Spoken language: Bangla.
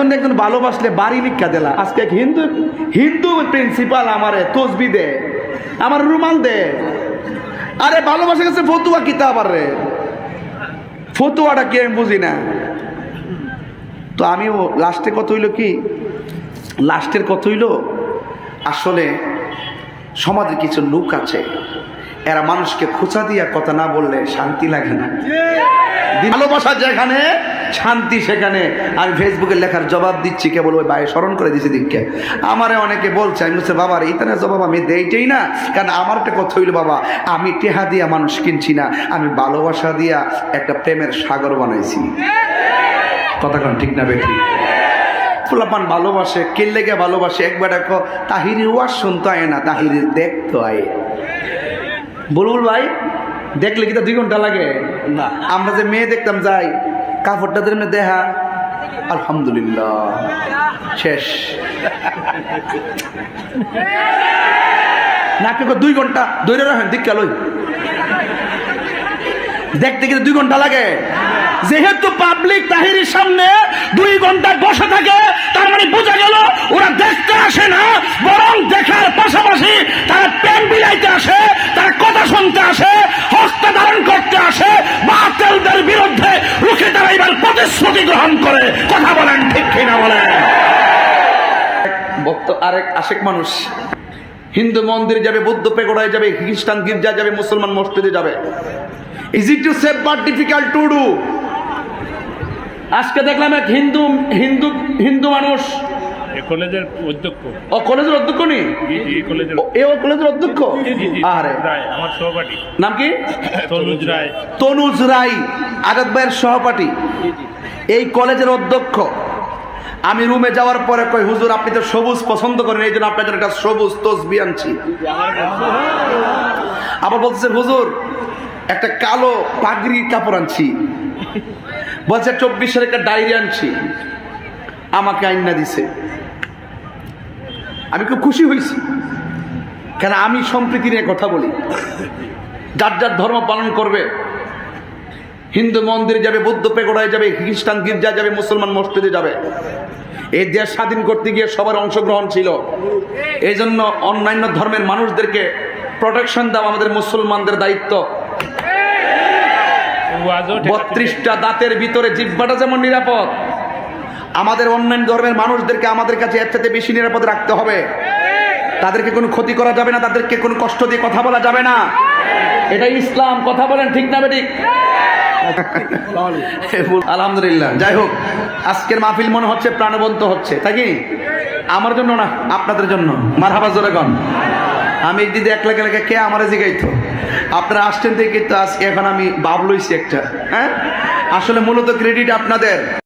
একজন একজন ভালোবাসলে বাড়ি ভিক্ষা দিলা আজকে এক হিন্দু হিন্দু প্রিন্সিপাল আমারে তসবি দে আমার রুমাল দে আরে ভালোবাসা গেছে ফতুয়া কিতা আবার রে ফতুয়াটা কি আমি বুঝি না। তো আমিও লাস্টে কত হইল কি লাস্টের কত হইল আসলে সমাজে কিছু লোক আছে এরা মানুষকে খোঁচা দিয়া কথা না বললে শান্তি লাগে না। ভালোবাসা যেখানে শান্তি সেখানে। আমি ফেসবুকে লেখার জবাব দিচ্ছি কেবল ওই বাইরে স্মরণ করে দিচ্ছি দিককে আমারে অনেকে বলছে আমি বলছি বাবার এইখানে জবাব আমি দেইটাই না। কারণ আমার একটা কথা হইল বাবা আমি টেহা দিয়া মানুষ কিনছি না। আমি ভালোবাসা দিয়া একটা প্রেমের সাগর বানাইছি। কথা কন ঠিক না বেঠি? ফুলাপান ভালোবাসে কেল্লেগে ভালোবাসে একবার দেখো তাহিরি ওয়াজ শুনতে আয় না তাহিরি দেখতো আয় বুলবুল ভাই দেখলে কি তো দুই ঘণ্টা লাগে? না। আমরা যে মেয়ে দেখতাম যাই কাপড়টা ধরে দেহা। আলহামদুলিল্লাহ। শেষ। না কেউ দুই ঘণ্টা দৈরে রাখেন দিক লই। দেখতে গেলে দুই ঘণ্টা লাগে। যেহেতু পাবলিক তাহিরির সামনে দুই ঘণ্টা বসে থাকে, তার মানে বোঝা গেল ওরা দেখতে আসে না, বরং দাঁড়াইবার প্রতিশ্রুতি গ্রহণ করে, কথা বলেন ঠিক কিনা বলেন বক্ত আরেক আশেক মানুষ, হিন্দু মন্দির যাবে, বৌদ্ধ পেগোড়ায় যাবে, খ্রিস্টান গির্জা যাবে, মুসলমান মসজিদে যাবে। Is to save but difficult to do আজকে দেখলাম এক হিন্দু হিন্দু হিন্দু মানুষ কলেজের অধ্যক্ষ। ও কলেজের অধ্যক্ষ নি এ ও কলেজের অধ্যক্ষ? আরে আমার সহপাঠী। নাম কি? তনুজ রায়। তনুজ রাই আজাদ ভাইয়ের সহপাঠী। এই কলেজের অধ্যক্ষ। আমি রুমে যাওয়ার পরে কই হুজুর আপনি তো সবুজ পছন্দ করেন এই জন্য জন্য একটা সবুজ তসবি আনছি। আবার বলতেছে হুজুর একটা কালো পাগড়ি কাপড় আনছি। বলছে চব্বিশের একটা ডায়েরি আনছি। আমাকে আইনা দিছে। আমি খুব খুশি হয়েছি। কেন আমি সম্প্রীতি নিয়ে কথা বলি? যার যার ধর্ম পালন করবে। হিন্দু মন্দিরে যাবে বৌদ্ধ পেগোড়ায় যাবে খ্রিস্টান গির্জা যাবে মুসলমান মসজিদে যাবে। এই দেশ স্বাধীন করতে গিয়ে সবার অংশগ্রহণ ছিল। এই জন্য অন্যান্য ধর্মের মানুষদেরকে প্রোটেকশন দেওয়া আমাদের মুসলমানদের দায়িত্ব। বত্রিশটা দাঁতের ভিতরে জিব্বাটা যেমন নিরাপদ আমাদের অন্যান্য ধর্মের মানুষদেরকে আমাদের কাছে এর চাইতে বেশি নিরাপদ রাখতে হবে। তাদেরকে কোনো ক্ষতি করা যাবে না, তাদেরকে কোনো কষ্ট দিয়ে কথা বলা যাবে না। এটা ইসলাম, কথা বলেন ঠিক না বেঠিক? আলহামদুলিল্লাহ, যাই হোক, আজকের মাহফিল মনে হচ্ছে প্রাণবন্ত হচ্ছে, তাই কি? আমার জন্য না, আপনাদের জন্য। মার হাবা জোরে কন আমি দিদি একলা একলা কে আমার জিগাইতো? আপনারা আসছেন থেকে তো আজকে এখন আমি বাবলইছি একটা হ্যাঁ? আসলে মূলত ক্রেডিট আপনাদের।